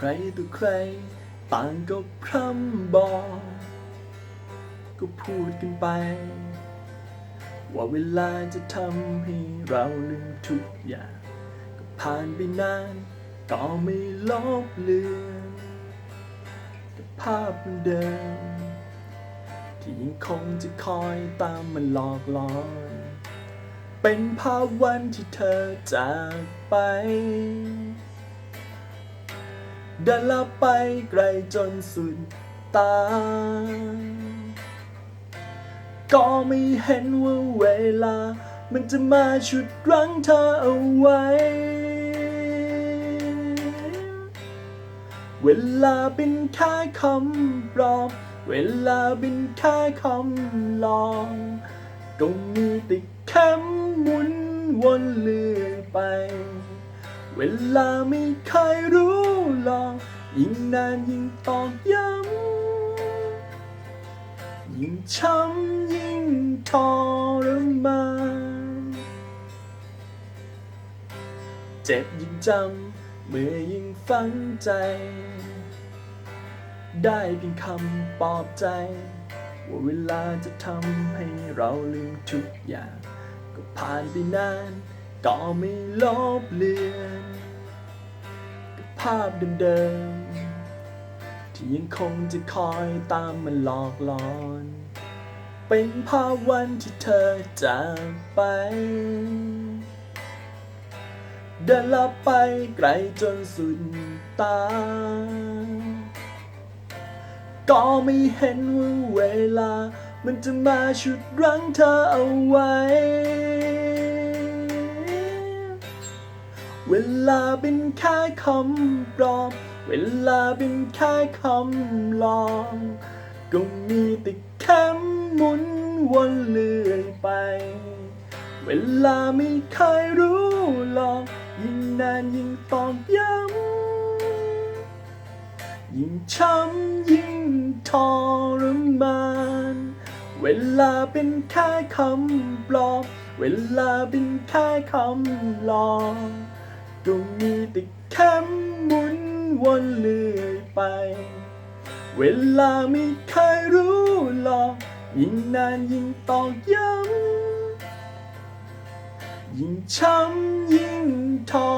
ใครต่อใคร ต่างก็พร่ำบอก ก็พูดกันไป ว่าเวลาจะทำให้เราลืมทุกอย่าง ก็ผ่านไปนาน ก็ไม่ลบเลือนกับภาพเดิม ที่ยังคงจะคอยตามมันหลอกหลอน เป็นภาพวันที่เธอจากไป เดินลับไปไกลจนสุดตา ก็ไม่เห็นว่าเวลา มันจะมาฉุดรั้งเธอเอาไว้ เวลาเป็นแค่คำปลอบเวลาเป็นแค่คำลองก็มีแต่แค่หมุนวนเลื่อยไป เวลาไม่เคยรู้หร ยิ่งนานยิ่งตอกย้ำยิ่งช้ำยิ่งทรมานเจ็บยิ่งจำเมื่อยิ่งฝังใจ ได้เพียงคำปลอบใจ ว่าเวลาจะทำให้เราลืมทุกอย่าง ก็ผ่านไปนานก็ไม่ลบเลือนกับภาพเดิมๆ ที่ยังคงจะคอยตามมันหลอกหลอน เป็นภาพวันที่เธอจากไป เดินลับไปไกลจนสุดตา ก็ไม่เห็นว่าเวลา มันจะมาฉุดรั้งเธอเอาไว้ เวลาเป็นแค่คำปลอบ เวลาเป็นแค่คำลอง ก็มีแต่แค่หมุนวนเลื่อยไป เวลาไม่เคยรู้หรอก ยิ่งนานยิ่งตอกย้ำยิ่งช้ำยิ่งทรมาน เวลาเป็นแค่คำปลอบเวลาเป็นแค่คำลองก็มีแต่แค่หมุน วนเลื่อยไป เวลาไม่เคยรู้หรอกยิ่งนานยิ่งตอกย้ำยิ่งช้ำยิ่งทอ